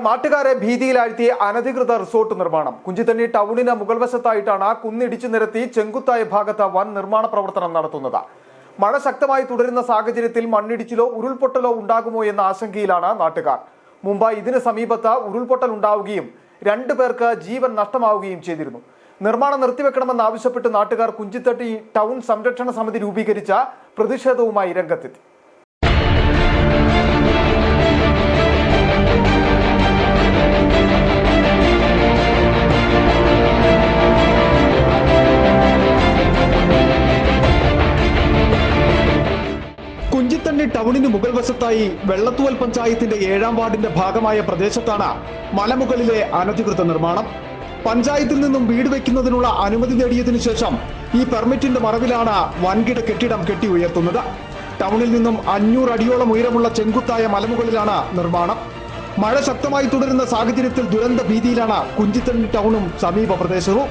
നാട്ടുകാരെ ഭീതിയിലാഴ്ത്തിയ അനധികൃത റിസോർട്ട് നിർമ്മാണം. കുഞ്ചിത്തണ്ണി ടൗണിന് മുകൾ വശത്തായിട്ടാണ് കുന്നിടിച്ചു നിരത്തി ചെങ്കുത്തായ ഭാഗത്ത് വൻ നിർമ്മാണ പ്രവർത്തനം നടത്തുന്നത്. മഴ ശക്തമായി തുടരുന്ന സാഹചര്യത്തിൽ മണ്ണിടിച്ചിലോ ഉരുൾപൊട്ടലോ ഉണ്ടാകുമോ എന്ന ആശങ്കയിലാണ് നാട്ടുകാർ. മുംബൈ ഇതിന് സമീപത്ത് ഉരുൾപൊട്ടൽ ഉണ്ടാവുകയും രണ്ടു പേർക്ക് ജീവൻ നഷ്ടമാവുകയും ചെയ്തിരുന്നു. നിർമ്മാണം നിർത്തിവെക്കണമെന്ന് ആവശ്യപ്പെട്ട് നാട്ടുകാർ കുഞ്ചിത്തട്ടി ടൗൺ സംരക്ഷണ സമിതി രൂപീകരിച്ച പ്രതിഷേധവുമായി രംഗത്തെത്തി. കുഞ്ചിത്തണ്ണി ടൗണിന് മുകൾ വശത്തായി വെള്ളത്തുവൽ പഞ്ചായത്തിന്റെ ഏഴാം വാർഡിന്റെ ഭാഗമായ പ്രദേശത്താണ് മലമുകളിലെ അനധികൃത നിർമ്മാണം. പഞ്ചായത്തിൽ നിന്നും വീട് വയ്ക്കുന്നതിനുള്ള അനുമതി നേടിയതിനു ശേഷം ഈ പെർമിറ്റിന്റെ മറവിലാണ് വൻകിട കെട്ടിടം കെട്ടി ഉയർത്തുന്നത്. ടൗണിൽ നിന്നും അഞ്ഞൂറ് അടിയോളം ഉയരമുള്ള ചെങ്കുത്തായ മലമുകളിലാണ് നിർമ്മാണം. മഴ ശക്തമായി തുടരുന്ന സാഹചര്യത്തിൽ ദുരന്ത ഭീതിയിലാണ് കുഞ്ചിത്തണ്ണി ടൗണും സമീപ പ്രദേശവും.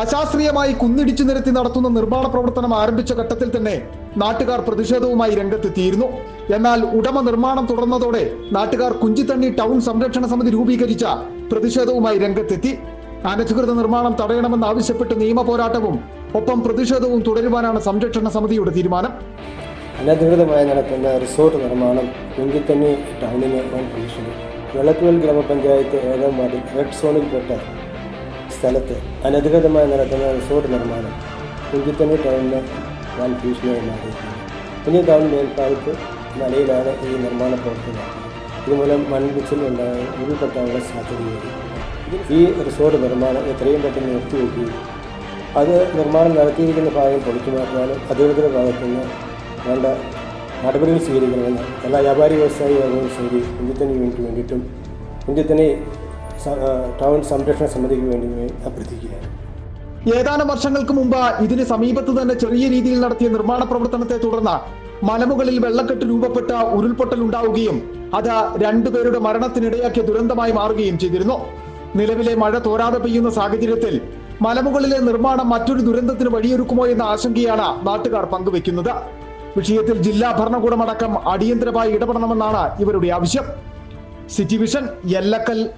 അശാസ്ത്രീയമായി കുന്നിടിച്ചു നിരത്തി നടത്തുന്ന നിർമ്മാണ പ്രവർത്തനം ആരംഭിച്ച ഘട്ടത്തിൽ തന്നെ നാട്ടുകാർ പ്രതിഷേധവുമായി രംഗത്തെത്തിയിരുന്നു. എന്നാൽ ഉടമ നിർമ്മാണം തുടർന്നതോടെ നാട്ടുകാർ കുഞ്ചിത്തണ്ണി ടൗൺ സംരക്ഷണ സമിതി രൂപീകരിച്ച പ്രതിഷേധവുമായി രംഗത്തെത്തി. അനധികൃത നിർമ്മാണം തടയണമെന്ന് ആവശ്യപ്പെട്ട് നിയമ പോരാട്ടവും ഒപ്പം പ്രതിഷേധവും തുടരുവാനാണ് സംരക്ഷണ സമിതിയുടെ തീരുമാനം. അനധികൃതമായി നടക്കുന്ന റിസോർട്ട് നിർമ്മാണം കുഞ്ചിത്തണ്ണി ടൗണിന് വൻ ഭീഷണി വെള്ളത്തുവൽ ഗ്രാമപഞ്ചായത്ത് ഏഴാം വാർഡിൽ റെഡ് സോണിൽപ്പെട്ട സ്ഥലത്ത് അനധികൃതമായി നടക്കുന്ന റിസോർട്ട് നിർമ്മാണം കുങ്കിത്തണ്ണി ടൗണിന് വൻ ഭീഷണിയായി മാറിയിരിക്കുന്നു. കുഞ്ഞി ടൗൺ മേൽപ്പാലത്ത് മലയിലാണ് ഈ നിർമ്മാണ പ്രവർത്തനം ഇതുമൂലം മണ്ണിടിച്ചിൽ ഉണ്ടാകാൻ ഉരുൾപൊട്ടാനുള്ള സാധ്യതയുണ്ട് ഈ റിസോർട്ട് നിർമ്മാണം എത്രയും പെട്ടെന്ന് നിർത്തിവെക്കുകയും അത് നിർമ്മാണം നടത്തിയിരിക്കുന്ന ഭാഗം പൊളിച്ചു മാറ്റാനും അധികൃതരുടെ ഭാഗത്തുനിന്ന് വേണ്ട നടപടികൾ സ്വീകരിക്കണമെന്ന് എല്ലാ വ്യാപാരി വ്യവസായി ഏകോപന സമിതി യൂണിറ്റിന് വേണ്ടിയിട്ടും ആ, ടൗൺ സംരക്ഷണ സമിതിക്ക് വേണ്ടി അഭ്യർത്ഥിക്കുകയാണ്. ഏതാനും വർഷങ്ങൾക്ക് മുമ്പ് ഇതിന് സമീപത്ത് തന്നെ ചെറിയ രീതിയിൽ നടത്തിയ നിർമ്മാണ പ്രവർത്തനത്തെ തുടർന്ന് മലമുകളിൽ വെള്ളക്കെട്ട് രൂപപ്പെട്ട ഉരുൾപൊട്ടൽ ഉണ്ടാവുകയും അത് രണ്ടുപേരുടെ മരണത്തിനിടയാക്കിയ ദുരന്തമായി മാറുകയും ചെയ്തിരുന്നു. നിലവിലെ മഴ തോരാതെ പെയ്യുന്ന സാഹചര്യത്തിൽ മലമുകളിലെ നിർമ്മാണം മറ്റൊരു ദുരന്തത്തിന് വഴിയൊരുക്കുമോ എന്ന ആശങ്കയാണ് നാട്ടുകാർ പങ്കുവെക്കുന്നത്. വിഷയത്തിൽ ജില്ലാ ഭരണകൂടമടക്കം അടിയന്തരമായി ഇടപെടണമെന്നാണ് ഇവരുടെ ആവശ്യം. City vision എല്ലക്കൽ